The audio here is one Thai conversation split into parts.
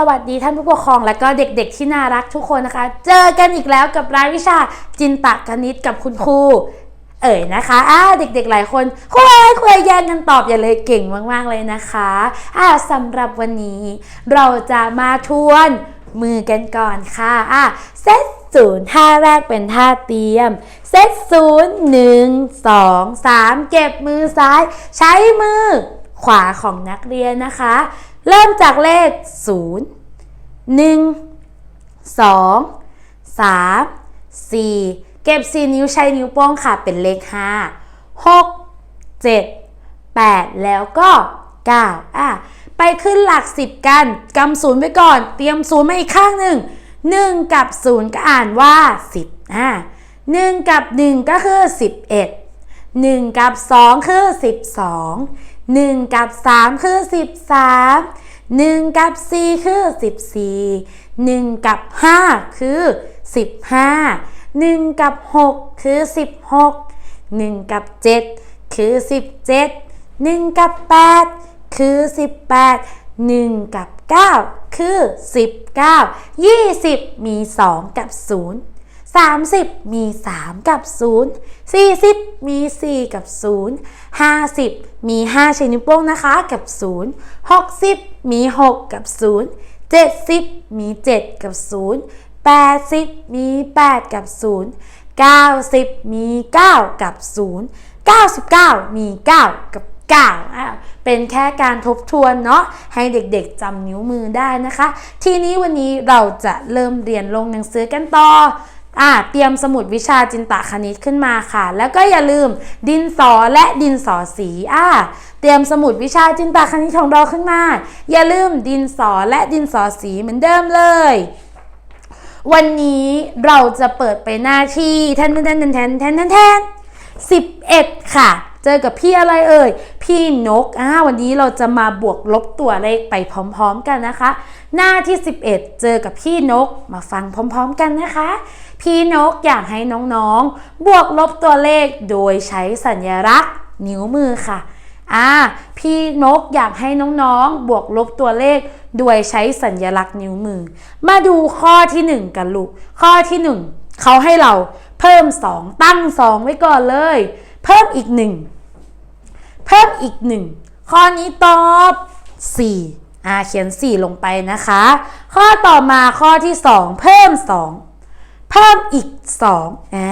สวัสดีท่านผู้ปกครองและก็เด็กๆที่น่ารักทุกคนนะคะ เจอกันอีกแล้วกับรายวิชาจินตคณิตกับคุณครูเอ่ยนะคะอ่าเด็กๆหลายคนคุยคุยแย่งกันตอบอย่าเลยเก่งมากๆเลยนะคะอ่าสำหรับวันนี้ เราจะมาทวนมือกันก่อนค่ะอะเซตศูนย์ท่าแรกเป็นท่าเตรียม เซตศูนย์หนึ่งสองสามเก็บมือซ้าย ใช้มือขวาของนักเรียนนะคะ เริ่มจากเลข 0 1 2 3 4 เก็บ 4 นิ้วใช้นิ้วโป้งค่ะเป็นเลข 5 6 7 8 แล้วก็ 9 อะ ไปขึ้นหลัก 10 กันกำศูนย์ไปก่อน เตรียมศูนย์มาอีกข้างหนึ่ง 1 กับ 0 ก็อ่านว่า 10อะ1กับ 1 ก็คือ 11 1 กับ 2 คือ 12 1 กับ 3 คือ 13 1 กับ 4 คือ 14 1 กับ 5 คือ 15 1 กับ 6 คือ 16 1 กับ 7 คือ 17 1 กับ 8 คือ 18 1 กับ 9 คือ 19 20 มี 2 กับ 0 30 มี 3 กับ 0 40 มี 4 กับ 0 50 มี 5 ใช้นิ้วโป้งนะคะกับ 0 60 มี 6 กับ 0 70 มี 7 กับ 0 80 มี 8 กับ 0 90 มี 9 กับ 0 99 มี 9 กับ9อะเป็นแค่การทบทวนเนาะให้เด็กๆจำนิ้วมือได้นะคะ ทีนี้วันนี้เราจะเริ่มเรียนลงหนังสือกันต่อ อ่าเตรียมสมุดวิชาจินตคณิตขึ้นมาค่ะ แล้วก็อย่าลืมดินสอและดินสอสีอ่าเตรียมสมุดวิชาจินตคณิตของเราขึ้นมา อย่าลืมดินสอและดินสอสีเหมือนเดิมเลย วันนี้เราจะเปิดไปหน้าที่แทนแทนแทนแทนแทนแทนสิบเอ็ดค่ะ จอกับพี่อะไรเอ่ย พี่นกอ่าวันนี้เราจะมาบวกลบตัวเลขไปพร้อมๆกันนะคะ หน้าที่ 11 เจอกับพี่นกมาฟังพร้อมๆกันนะคะ พี่นกอยากให้น้องๆ บวกลบตัวเลขโดยใช้สัญลักษณ์ นิ้วมือค่ะอ่าพี่นกอยากให้น้องๆ บวกลบตัวเลขโดยใช้สัญลักษณ์นิ้วมือ มาดูข้อที่ 1 กันลูก ข้อที่ 1 เขาให้เราเพิ่ม 2 ตั้ง 2 ไว้ก่อนเลย เพิ่มอีก 1 เพิ่มอีก 1 ข้อนี้ตอบ 4อ่าเขียน 4 ลงไปนะคะ ข้อต่อมาข้อที่ 2 เพิ่ม 2 เพิ่มอีก2อ่า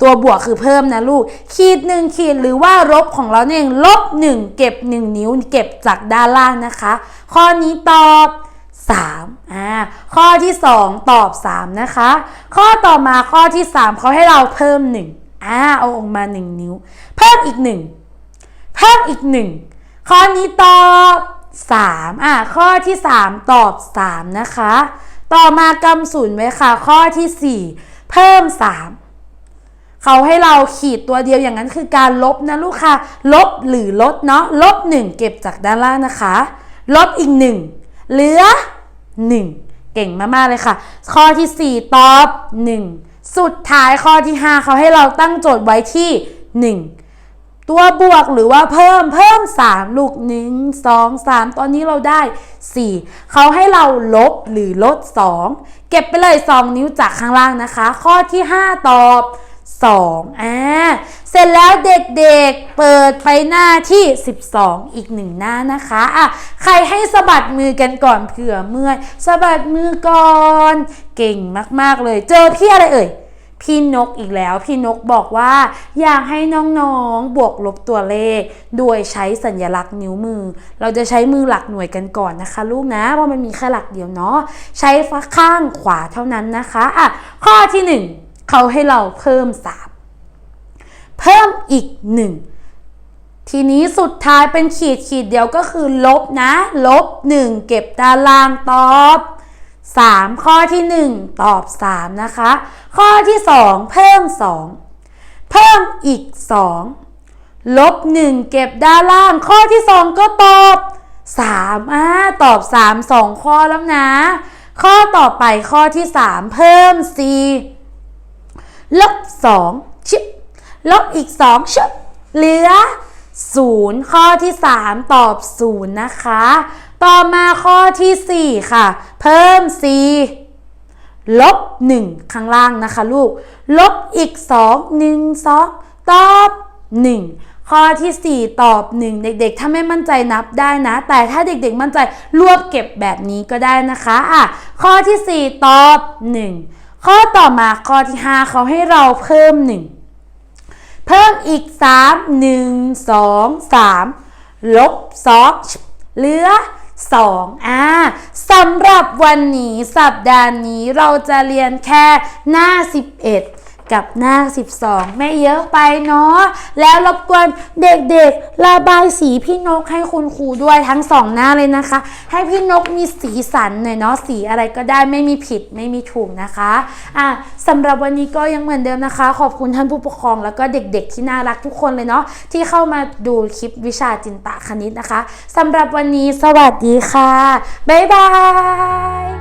ตัวบวกคือเพิ่มนะลูก ขีด 1 ขีดหรือว่าลบของเราเนี่ยลบ 1 เก็บ 1 นิ้วเก็บจากด้านล่างนะคะ ข้อนี้ตอบ3อ่าข้อที่ 2 ตอบ 3 นะคะ ข้อต่อมาข้อที่ 3เขาให้เราเพิ่ม 1อ่าเอาออกมา 1 นิ้ว เพิ่มอีก 1 มอีก1ข้อนี้ตอบ3อ่าข้อที่3ตอบ3นะคะ ต่อมากำศูนย์ไว้ค่ะ ข้อที่4เพิ่ม3เขาให้เราขีดตัวเดียวอย่างนั้นคือการลบนะลูกค่ะ ลบหรือลดเนาะลบ1เก็บจากด้านล่างนะคะ ลบอีก1เหลือ1เก่งมากๆเลยค่ะ ข้อที่4ตอบ1สุดท้ายข้อที่5เขาให้เราตั้งโจทย์ไว้ที่1 ตัวบวกหรือว่าเพิ่มเพิ่ม 3 ลูก 1 2 3 ตอนนี้เราได้ 4 เขาให้เราลบหรือลด 2 เก็บไปเลย 2 นิ้วจากข้างล่างนะคะ ข้อที่ 5 ตอบ2อ่าเสร็จแล้วเด็กๆเปิดไปหน้าที่ 12 อีกหนึ่งหน้านะคะอะใครให้สะบัดมือกันก่อนเผื่อเมื่อยสะบัดมือก่อน เก่งมากๆเลย เจอพี่อะไรเอ่ย พี่นกอีกแล้ว พี่นกบอกว่า อยากให้น้องๆ บวกลบตัวเลข โดยใช้สัญลักษณ์นิ้วมือ เราจะใช้มือหลักหน่วยกันก่อนนะคะ ลูกนะเพราะมันมีแค่หลักเดียวเนาะใช้ข้างขวาเท่านั้นนะคะอะข้อที่ 1เขาให้เราเพิ่ม3เพิ่มอีก 1ทีนี้สุดท้ายเป็นขีดขีดเดียวก็คือลบนะ ลบ 1 เก็บด้านล่างตอบ 3 ข้อที่ 1 ตอบ 3 นะคะ ข้อที่ 2 เพิ่ม 2 เพิ่มอีก 2 ลบ 1 เก็บด้านล่าง ข้อที่ 2 ก็ตอบ3อ่าตอบ 3 2 ข้อแล้วนะ ข้อต่อไปข้อที่ 3 เพิ่ม 4 ลบ 2 ชิบลบอีก 2ชิบเหลือ 0 ข้อที่ 3 ตอบ 0 นะคะ ต่อมาข้อที่ 4 ค่ะ เพิ่ม4ลบ 1 ข้างล่างนะคะลูก ลบอีก 2 1 2 ตอบ 1 ข้อที่ 4 ตอบ 1 เด็กๆ ถ้าไม่มั่นใจนับได้นะ แต่ถ้าเด็กๆ มั่นใจรวบเก็บแบบนี้ก็ได้นะคะอะข้อที่ 4 ตอบ 1 ข้อต่อมาข้อที่ 5 เขาให้เราเพิ่ม 1 เพิ่มอีก 3 1 2 3 ลบ2เหลือ 2 อ่าสำหรับวันนี้สัปดาห์นี้เราจะเรียนแค่หน้า 11 กับหน้า12 ไม่เยอะไปเนาะ แล้วรบกวนเด็กๆ ระบายสีพี่นกให้คุณครูด้วยทั้งสองหน้าเลยนะคะ ให้พี่นกมีสีสันหน่อยเนาะ สีอะไรก็ได้ไม่มีผิดไม่มีถูกนะคะ อะสำหรับวันนี้ก็ยังเหมือนเดิมนะคะ ขอบคุณท่านผู้ปกครองแล้วก็เด็กๆ ที่น่ารักทุกคนเลยเนาะที่เข้ามาดูคลิปวิชาจินตะคณิตนะคะสำหรับวันนี้สวัสดีค่ะ บ๊ายบาย